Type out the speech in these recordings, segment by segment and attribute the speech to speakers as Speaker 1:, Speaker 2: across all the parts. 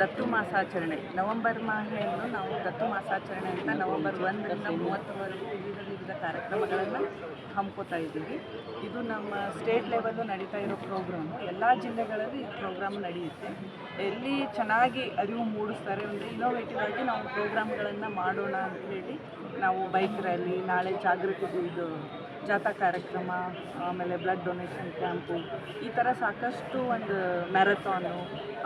Speaker 1: ದತ್ತು ಮಾಸಾಚರಣೆ. ನವಂಬರ್ ಮಾಹೆಯನ್ನು ನಾವು ದತ್ತು ಮಾಸಾಚರಣೆ ಅಂತ ನವಂಬರ್ ಒಂದರಿಂದ ಮೂವತ್ತರವರೆಗೂ ವಿವಿಧ ವಿವಿಧ ಕಾರ್ಯಕ್ರಮಗಳನ್ನು ಹಮ್ಮಿಕೊತಾ ಇದ್ದೀವಿ. ಇದು ನಮ್ಮ ಸ್ಟೇಟ್ ಲೆವೆಲ್ಲು ನಡೀತಾ ಇರೋ ಪ್ರೋಗ್ರಾಮು. ಎಲ್ಲ ಜಿಲ್ಲೆಗಳಲ್ಲಿ ಈ ಪ್ರೋಗ್ರಾಮ್ ನಡೆಯುತ್ತೆ. ಎಲ್ಲಿ ಚೆನ್ನಾಗಿ ಅರಿವು ಮೂಡಿಸ್ತಾರೆ ಅಂದರೆ ಇನೋವೇಟಿವ್ ಆಗಿ ನಾವು ಪ್ರೋಗ್ರಾಮ್ಗಳನ್ನು ಮಾಡೋಣ ಅಂತ ಹೇಳಿ ನಾವು ಬೈಕ್ ರ್ಯಾಲಿ, ನಾಳೆ ಜಾಗೃತಿ ಇದು ಜಾಥಾ ಕಾರ್ಯಕ್ರಮ, ಆಮೇಲೆ ಬ್ಲಡ್ ಡೊನೇಷನ್ ಕ್ಯಾಂಪು ಈ ಥರ ಸಾಕಷ್ಟು ಒಂದು ಮ್ಯಾರಥಾನು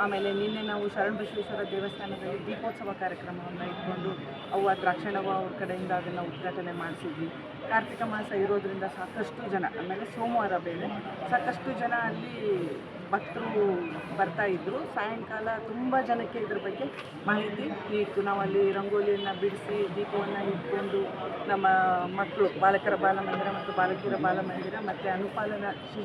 Speaker 1: ಆಮೇಲೆ ನಿನ್ನೆ ನಾವು ಶರಣ ಬಸವೇಶ್ವರ ದೇವಸ್ಥಾನದಲ್ಲಿ ದೀಪೋತ್ಸವ ಕಾರ್ಯಕ್ರಮವನ್ನು ಇಟ್ಕೊಂಡು ಅವು ದ್ರಾಕ್ಷಣವ ಅವ್ರ ಕಡೆಯಿಂದ ಅದನ್ನು ಉದ್ಘಾಟನೆ ಮಾಡಿಸಿದ್ವಿ. ಕಾರ್ತಿಕ ಮಾಸ ಇರೋದರಿಂದ ಸಾಕಷ್ಟು ಜನ, ಆಮೇಲೆ ಸೋಮವಾರ ಬೇರೆ, ಸಾಕಷ್ಟು ಜನ ಅಲ್ಲಿ ಭಕ್ತರು ಬರ್ತಾ ಇದ್ದರು ಸಾಯಂಕಾಲ ತುಂಬ ಜನಕ್ಕೆ ಇದ್ರ ಬಗ್ಗೆ ಮಾಹಿತಿ ಇತ್ತು. ನಾವಲ್ಲಿ ರಂಗೋಲಿಯನ್ನು ಬಿಡಿಸಿ ದೀಪವನ್ನು ಇಟ್ಕೊಂಡು ನಮ್ಮ ಮಕ್ಕಳು, ಬಾಲಕರ ಬಾಲಮಂದಿರ ಮತ್ತು ಬಾಲಕಿಯರ ಬಾಲಮಂದಿರ ಮತ್ತು ಅನುಪಾಲನ ಶಿ,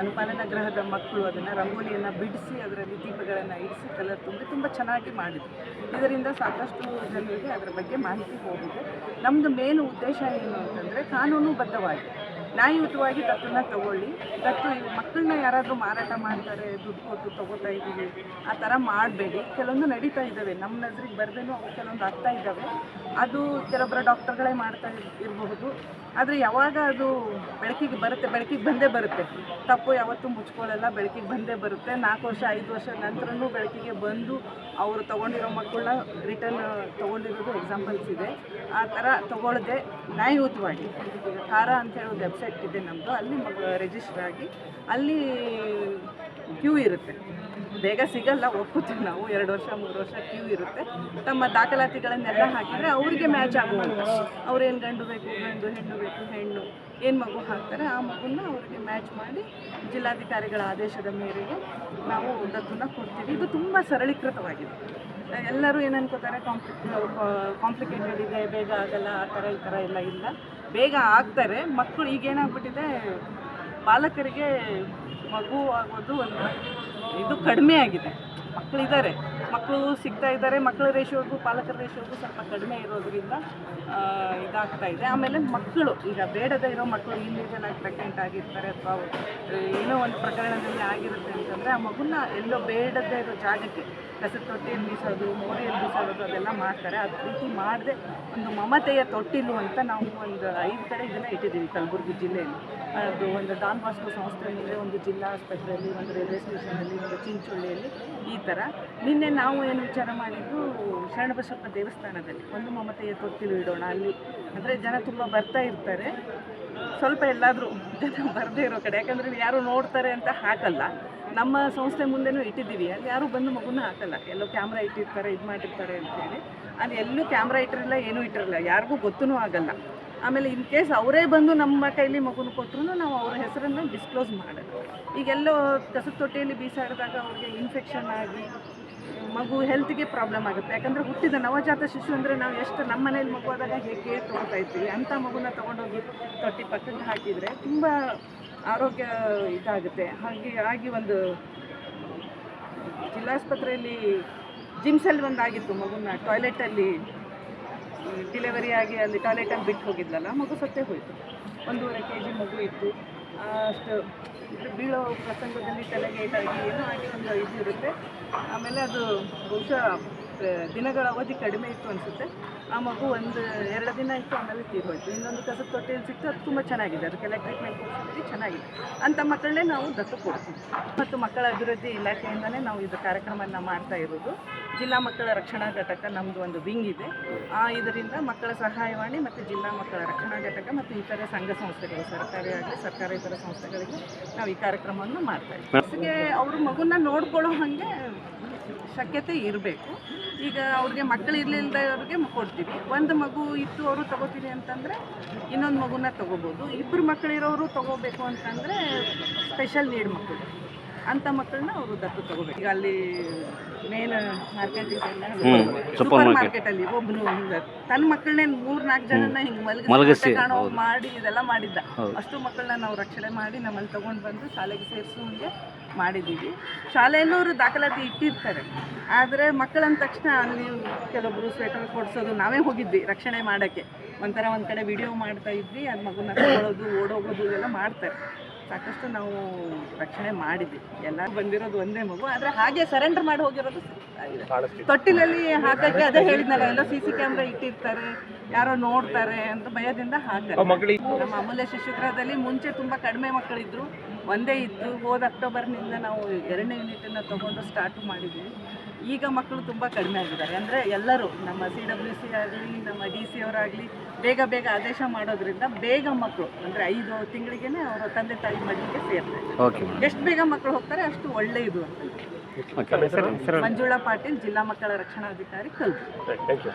Speaker 1: ಅನುಪಾಲನ ಗ್ರಹದ ಮಕ್ಕಳು ಅದನ್ನು ರಂಗೋಲಿಯನ್ನು ಬಿಡಿಸಿ ಅದರಲ್ಲಿ ದೀಪಗಳನ್ನು ಇರಿಸಿ ಕಲರ್ ತುಂಬಿ ತುಂಬ ಚೆನ್ನಾಗಿ ಮಾಡಿದ್ರು. ಇದರಿಂದ ಸಾಕಷ್ಟು ಜನರಿಗೆ ಅದರ ಬಗ್ಗೆ ಮಾಹಿತಿ ಹೋಗಿದೆ. ನಮ್ಮದು ಮೇನ್ ಉದ್ದೇಶ ಏನು ಅಂತಂದರೆ ಕಾನೂನುಬದ್ಧವಾಗಿ. ನ್ಯಾಯಯುತವಾಗಿ ದತ್ತನ್ನು ತಗೊಳ್ಳಿ. ದತ್ತು ಮಕ್ಕಳನ್ನ ಯಾರಾದರೂ ಮಾರಾಟ ಮಾಡ್ತಾರೆ, ದುಡ್ಡು ಕೊಟ್ಟು ತೊಗೋತಾ ಇದ್ದೀವಿ, ಆ ಥರ ಮಾಡಬೇಡಿ. ಕೆಲವೊಂದು ನಡೀತಾ ಇದ್ದಾವೆ. ನಮ್ಮ ನಜರಿಗೆ ಬರ್ದೇನೂ ಅವು ಕೆಲವೊಂದು ಆಗ್ತಾ ಇದ್ದಾವೆ. ಅದು ಕೆಲವೊಬ್ಬರ ಡಾಕ್ಟರ್ಗಳೇ ಮಾಡ್ತಾ ಇರ್- ಇರಬಹುದು. ಆದರೆ ಯಾವಾಗ ಅದು ಬೆಳಕಿಗೆ ಬರುತ್ತೆ, ಬೆಳಕಿಗೆ ಬಂದೇ ಬರುತ್ತೆ. ತಪ್ಪು ಯಾವತ್ತೂ ಮುಚ್ಕೊಳ್ಳಲ್ಲ, ಬೆಳಕಿಗೆ ಬಂದೇ ಬರುತ್ತೆ. ನಾಲ್ಕು ವರ್ಷ, ಐದು ವರ್ಷ ನಂತರನೂ ಬೆಳಕಿಗೆ ಬಂದು ಅವರು ತೊಗೊಂಡಿರೋ ಮಕ್ಕಳನ್ನ ರಿಟರ್ನ್ ತೊಗೊಂಡಿರೋದು ಎಕ್ಸಾಂಪಲ್ಸ್ ಇದೆ. ಆ ಥರ ತೊಗೊಳ್ಳದೆ ನ್ಯಾಯಯುತವಾಗಿ ಈಗ ಖಾರ ಅಂತ ಹೇಳೋ ವೆಬ್ಸೈಟ್ ಇದೆ ನಮ್ಮದು ಅಲ್ಲಿ ಮಕ್ಕಳು ರಿಜಿಸ್ಟರ್ ಆಗಿ ಅಲ್ಲಿ ಕ್ಯೂ ಇರುತ್ತೆ. ಬೇಗ ಸಿಗಲ್ಲ ಒಪ್ಪುತ್ತೀವಿ ನಾವು. ಎರಡು ವರ್ಷ, ಮೂರು ವರ್ಷ ಕ್ಯೂ ಇರುತ್ತೆ. ತಮ್ಮ ದಾಖಲಾತಿಗಳನ್ನೆಲ್ಲ ಹಾಕಿದರೆ ಅವರಿಗೆ ಮ್ಯಾಚ್ ಆಗುವಂಥ ಅವ್ರೇನು ಗಂಡು ಬೇಕು, ಗಂಡು, ಹೆಣ್ಣು ಬೇಕು, ಹೆಣ್ಣು, ಏನು ಮಗು ಹಾಕ್ತಾರೆ, ಆ ಮಗುನ ಅವ್ರಿಗೆ ಮ್ಯಾಚ್ ಮಾಡಿ ಜಿಲ್ಲಾಧಿಕಾರಿಗಳ ಆದೇಶದ ಮೇರೆಗೆ ನಾವು ಒಂದನ್ನು ಕೊಡ್ತೀವಿ. ಇದು ತುಂಬ ಸರಳೀಕೃತವಾಗಿದೆ. ಎಲ್ಲರೂ ಏನು ಅನ್ಕೋತಾರೆ? ಕಾಂಪ್ಲಿ ಕಾಂಪ್ಲಿಕೇಟೆಡ್ ಇದೆ, ಬೇಗ ಆಗಲ್ಲ, ಆ ಥರ ಈ ಥರ ಎಲ್ಲ ಇಲ್ಲ. ಬೇಗ ಆಗ್ತಾರೆ. ಮಕ್ಕಳು ಈಗ ಏನಾಗ್ಬಿಟ್ಟಿದೆ? ಬಾಲಕರಿಗೆ ಮಗು ಆಗೋದು ಒಂದು ಇದು ಕಡಿಮೆ ಆಗಿದೆ. ಮಕ್ಕಳಿದ್ದಾರೆ ಮಕ್ಕಳು ಸಿಗ್ತಾ ಇದ್ದಾರೆ. ಮಕ್ಕಳ ರೇಷಿಯೋಗೂ ಪಾಲಕರ ರೇಷಿಯೋಗೂ ಸ್ವಲ್ಪ ಕಡಿಮೆ ಇರೋದ್ರಿಂದ ಇದಾಗ್ತಾ ಇದೆ. ಆಮೇಲೆ ಮಕ್ಕಳು, ಈಗ ಬೇಡದೇ ಇರೋ ಮಕ್ಕಳು ಇಲ್ಲಿಜಲಾಗಿ ಪ್ರೆಗ್ನೆಂಟ್ ಆಗಿರ್ತಾರೆ ಅಥವಾ, ಏನೋ ಒಂದು ಪ್ರಕರಣದಲ್ಲಿ ಆಗಿರುತ್ತೆ ಅಂತಂದರೆ, ಆ ಮಗುನ ಎಲ್ಲೋ ಬೇಡದೇ ಇರೋ ಜಾಗಕ್ಕೆ ಕಸದ ತೊಟ್ಟಿಯಲ್ಲಿ ಬೀಸೋದು ಮೋರಿಯಲ್ಲಿ ಬೀಸೋದು ಅದೆಲ್ಲ ಮಾಡ್ತಾರೆ. ಅದು ರೀತಿ ಮಾಡದೆ ಒಂದು ಮಮತೆಯ ತೊಟ್ಟಿಲು ಅಂತ ನಾವು ಒಂದು ಐದು ಕಡೆ ಇದನ್ನು ಇಟ್ಟಿದ್ದೀವಿ ಕಲಬುರಗಿ ಜಿಲ್ಲೆಯಲ್ಲಿ. ಅದು ಒಂದು ಡಾನ್ ಬಾಸ್ಕೋ ಸಂಸ್ಥೆ ಅಂದರೆ ಒಂದು ಜಿಲ್ಲಾ ಆಸ್ಪತ್ರೆಯಲ್ಲಿ, ಒಂದು ರೈಲ್ವೆ ಸ್ಟೇಷನಲ್ಲಿ ಒಂದು ಚಿಂಚೋಳಿಯಲ್ಲಿ ಈ ಥರ. ನಿನ್ನೆ ನಾವು ಏನು ವಿಚಾರ ಮಾಡಿದ್ದು, ಶರಣಬಸಪ್ಪ ದೇವಸ್ಥಾನದಲ್ಲಿ ಒಂದು ಮಮತೆಯ ತೊಟ್ಟಿಲು ಇಡೋಣ ಅಲ್ಲಿ. ಅಂದರೆ ಜನ ತುಂಬ ಬರ್ತಾ ಇರ್ತಾರೆ. ಸ್ವಲ್ಪ ಎಲ್ಲಾದರೂ ಜನ ಬರದೇ ಇರೋ ಕಡೆ. ಯಾಕಂದರೆ ಯಾರು ನೋಡ್ತಾರೆ ಅಂತ ಹಾಕಲ್ಲ. ನಮ್ಮ ಸಂಸ್ಥೆ ಮುಂದೆನೂ ಇಟ್ಟಿದ್ದೀವಿ. ಅಲ್ಲಿ ಯಾರೂ ಬಂದು ಮಗುನ ಹಾಕಲ್ಲ. ಎಲ್ಲೋ ಕ್ಯಾಮ್ರಾ ಇಟ್ಟಿರ್ತಾರೆ, ಇದು ಮಾಡಿರ್ತಾರೆ ಅಂತೇಳಿ. ಅಲ್ಲಿ ಎಲ್ಲೂ ಕ್ಯಾಮ್ರಾ ಇಟ್ಟಿರಲಿಲ್ಲ ಏನೂ ಇಟ್ಟಿರಲಿಲ್ಲ ಯಾರಿಗೂ ಗೊತ್ತೂ ಆಗಲ್ಲ. ಆಮೇಲೆ ಇನ್ ಕೇಸ್ ಅವರೇ ಬಂದು ನಮ್ಮ ಕೈಲಿ ಮಗುನ ಕೊಟ್ಟರು ನಾವು ಅವ್ರ ಹೆಸರನ್ನು ಡಿಸ್ಕ್ಲೋಸ್ ಮಾಡೋದು ಈಗೆಲ್ಲೋ ಕಸದ ತೊಟ್ಟಿಯಲ್ಲಿ ಬೀಸಾಡಿದಾಗ ಅವ್ರಿಗೆ ಇನ್ಫೆಕ್ಷನ್ ಆಗಿ ಮಗು ಹೆಲ್ತ್ಗೆ ಪ್ರಾಬ್ಲಮ್ ಆಗುತ್ತೆ. ಯಾಕಂದರೆ ಹುಟ್ಟಿದ ನವಜಾತ ಶಿಶು ಅಂದರೆ ನಾವು ಎಷ್ಟು ನಮ್ಮ ಮನೇಲಿ ಮಗು ಆದಾಗ ಹೇಗೆ ಕೇರ್ ತೊಗೊತಾ ಇರ್ತೀವಿ ಅಂಥ ಮಗುನ ತೊಗೊಂಡೋಗಿ ತೊಟ್ಟಿ ಪಕ್ಕಕ್ಕೆ ಹಾಕಿದರೆ ತುಂಬ ಆರೋಗ್ಯ ಇದಾಗುತ್ತೆ. ಹಾಗೆ ಆಗಿ ಒಂದು ಜಿಲ್ಲಾಸ್ಪತ್ರೆಯಲ್ಲಿ ಜಿಮ್ಸಲ್ಲಿ ಒಂದು ಆಗಿತ್ತು ಮಗುನ ಟಾಯ್ಲೆಟಲ್ಲಿ ಡಿಲೆವರಿ ಆಗಿ ಅಲ್ಲಿ ಟಾಯ್ಲೆಟಲ್ಲಿ ಬಿಟ್ಟು ಹೋಗಿದ್ಲಲ್ಲ, ಮಗು ಸತ್ತೇ ಹೋಯಿತು. ಒಂದೂವರೆ ಕೆ ಜಿ ಮಗು ಇತ್ತು. ಅಷ್ಟು ಬೀಳೋ ಪ್ರಸಂಗದಲ್ಲಿ ತಲೆಗೆ ಏಟಾಗಿ ಏನೋ ಆಗಿ ಒಂದು ಇದು ಇರುತ್ತೆ ಆಮೇಲೆ ಅದು ಬಹುಶಃ ದಿನಗಳ ಅವಧಿ ಕಡಿಮೆ ಇತ್ತು ಅನಿಸುತ್ತೆ. ಆ ಮಗು ಒಂದು ಎರಡು ದಿನ ಇತ್ತು, ಆಮೇಲೆ ತೀರೋಯ್ತು ಇನ್ನೊಂದು ಕಸದ ತೊಟ್ಟೆಯಲ್ಲಿ ಸಿಕ್ತು, ಅದು ತುಂಬ ಚೆನ್ನಾಗಿದೆ. ಅದಕ್ಕೆಲ್ಲ ಟ್ರೀಟ್ಮೆಂಟ್ ಕೊಡ್ತಿದ್ವಿ ಚೆನ್ನಾಗಿದೆ. ಅಂಥ ಮಕ್ಕಳನ್ನೇ ನಾವು ದತ್ತು ಕೊಡ್ತೀವಿ. ಮತ್ತು ಮಕ್ಕಳ ಅಭಿವೃದ್ಧಿ ಇಲಾಖೆಯಿಂದಲೇ ನಾವು ಇದು ಕಾರ್ಯಕ್ರಮವನ್ನು ಮಾಡ್ತಾ ಇರೋದು. ಜಿಲ್ಲಾ ಮಕ್ಕಳ ರಕ್ಷಣಾ ಘಟಕ ನಮ್ಮದು ಒಂದು ವಿಂಗ್ ಇದೆ. ಆ ಇದರಿಂದ ಮಕ್ಕಳ ಸಹಾಯವಾಣಿ ಮತ್ತು ಜಿಲ್ಲಾ ಮಕ್ಕಳ ರಕ್ಷಣಾ ಘಟಕ ಮತ್ತು ಇತರೆ ಸಂಘ ಸಂಸ್ಥೆಗಳು, ಸರ್ಕಾರಿ ಆಗಲಿ, ಸರ್ಕಾರೇತರ ಸಂಸ್ಥೆಗಳಿಗೆ ನಾವು ಈ ಕಾರ್ಯಕ್ರಮವನ್ನು ಮಾಡ್ತಾ ಇದ್ದೀವಿ. ಅವರು ಮಗುನ ನೋಡ್ಕೊಳ್ಳೋ ಹಾಗೆ ಶಕ್ಯತೆ ಇರಬೇಕು. ಈಗ ಅವ್ರಿಗೆ ಮಕ್ಕಳು ಇರಲಿಲ್ಲದವ್ರಿಗೆ ಕೊಡ್ತೀವಿ. ಒಂದು ಮಗು ಇತ್ತು ಅವರು ತಗೋತೀವಿ ಅಂತಂದರೆ ಇನ್ನೊಂದು ಮಗುನ ತಗೋಬೋದು. ಇಬ್ಬರು ಮಕ್ಕಳಿರೋರು ತಗೋಬೇಕು ಅಂತಂದರೆ ಸ್ಪೆಷಲ್ ನೀಡ್ ಮಕ್ಕಳು ಅಂಥ ಮಕ್ಕಳನ್ನ ಅವರು ದತ್ತು ತಗೋಬೇಕು. ಈಗ ಅಲ್ಲಿ ಮೇನ್ ಮಾರ್ಕೆಟ್ ಸೂಪರ್ ಮಾರ್ಕೆಟಲ್ಲಿ ಹಿಂಗ ತನ್ನ ಮಕ್ಕಳನ್ನೇ ಮೂರ್ ನಾಲ್ಕು ಜನನ ಹಿಂಗೆ ಮಲಗಿಸಿ ಕಾಣೋ ಮಾಡಿ ಇದೆಲ್ಲ ಮಾಡಿದ್ದ. ಅಷ್ಟು ಮಕ್ಕಳನ್ನ ನಾವು ರಕ್ಷಣೆ ಮಾಡಿ ನಮ್ಮಲ್ಲಿ ತಗೊಂಡು ಬಂದು ಶಾಲೆಗೆ ಸೇರಿಸುವಂಗೆ ಮಾಡಿದ್ದೀವಿ. ಶಾಲೆಯಲ್ಲೂ ಅವರು ದಾಖಲಾತಿ ಇಟ್ಟಿರ್ತಾರೆ. ಆದರೆ ಮಕ್ಕಳಂದ ತಕ್ಷಣ ಅಲ್ಲಿ ಕೆಲವೊಬ್ಬರು ಸ್ವೆಟರ್ ಕೊಡಿಸೋದು ನಾವೇ ಹೋಗಿದ್ವಿ ರಕ್ಷಣೆ ಮಾಡೋಕ್ಕೆ. ಒಂಥರ ಒಂದು ಕಡೆ ವಿಡಿಯೋ ಮಾಡ್ತಾ ಇದ್ವಿ, ಅದು ಮಗುನ ತಗೊಳ್ಳೋದು ಓಡೋಗೋದು ಇದೆಲ್ಲ ಮಾಡ್ತಾರೆ. ಸಾಕಷ್ಟು ನಾವು ರಕ್ಷಣೆ ಮಾಡಿದ್ವಿ. ಎಲ್ಲ ಬಂದಿರೋದು ಒಂದೇ ಮಗು, ಆದರೆ ಹಾಗೆ ಸರೆಂಡರ್ ಮಾಡಿ ಹೋಗಿರೋದು ತೊಟ್ಟಿಲಲ್ಲಿ ಹಾಕಕ್ಕೆ ಅದೇ ಹೇಳಿದ್ನಲ್ಲ ಎಲ್ಲೋ ಸಿ ಸಿ ಕ್ಯಾಮ್ರಾ ಇಟ್ಟಿರ್ತಾರೆ ಯಾರೋ ನೋಡ್ತಾರೆ ಅಂತ ಭಯದಿಂದ ಹಾಕ್ತಾರೆ ನಮ್ಮ ಅಮೂಲ್ಯ ಶಿಶುಗೃಹದಲ್ಲಿ ಮುಂಚೆ ತುಂಬಾ ಕಡಿಮೆ ಮಕ್ಕಳಿದ್ರು ಒಂದೇ ಇದ್ದು ಹೋದ ಅಕ್ಟೋಬರ್ನಿಂದ ನಾವು ಎರಡನೇ ಯೂನಿಟನ್ನು ತಗೊಂಡು ಸ್ಟಾರ್ಟ್ ಮಾಡಿದ್ವಿ. ಈಗ ಮಕ್ಕಳು ತುಂಬ ಕಡಿಮೆ ಆಗಿದ್ದಾರೆ. ಅಂದರೆ ಎಲ್ಲರೂ ನಮ್ಮ ಸಿ ಡಬ್ಲ್ಯೂ ಸಿ ಆಗಲಿ ನಮ್ಮ ಡಿ ಸಿ ಅವರಾಗಲಿ ಬೇಗ ಬೇಗ ಆದೇಶ ಮಾಡೋದ್ರಿಂದ ಬೇಗ ಮಕ್ಕಳು ಅಂದರೆ ಐದು ತಿಂಗಳಿಗೆ ಅವರ ತಂದೆ ತಾಯಿ ಮಡಿಗೆ ಸೇರ್ತಾರೆ. ಎಷ್ಟು ಬೇಗ ಮಕ್ಕಳು ಹೋಗ್ತಾರೆ ಅಷ್ಟು ಒಳ್ಳೆಯದು ಅಂತ. ಮಂಜುಳಾ ಪಾಟೀಲ್ ಜಿಲ್ಲಾ ಮಕ್ಕಳ ರಕ್ಷಣಾಧಿಕಾರಿ ಕಲ್ಬುರ್ಗಿ.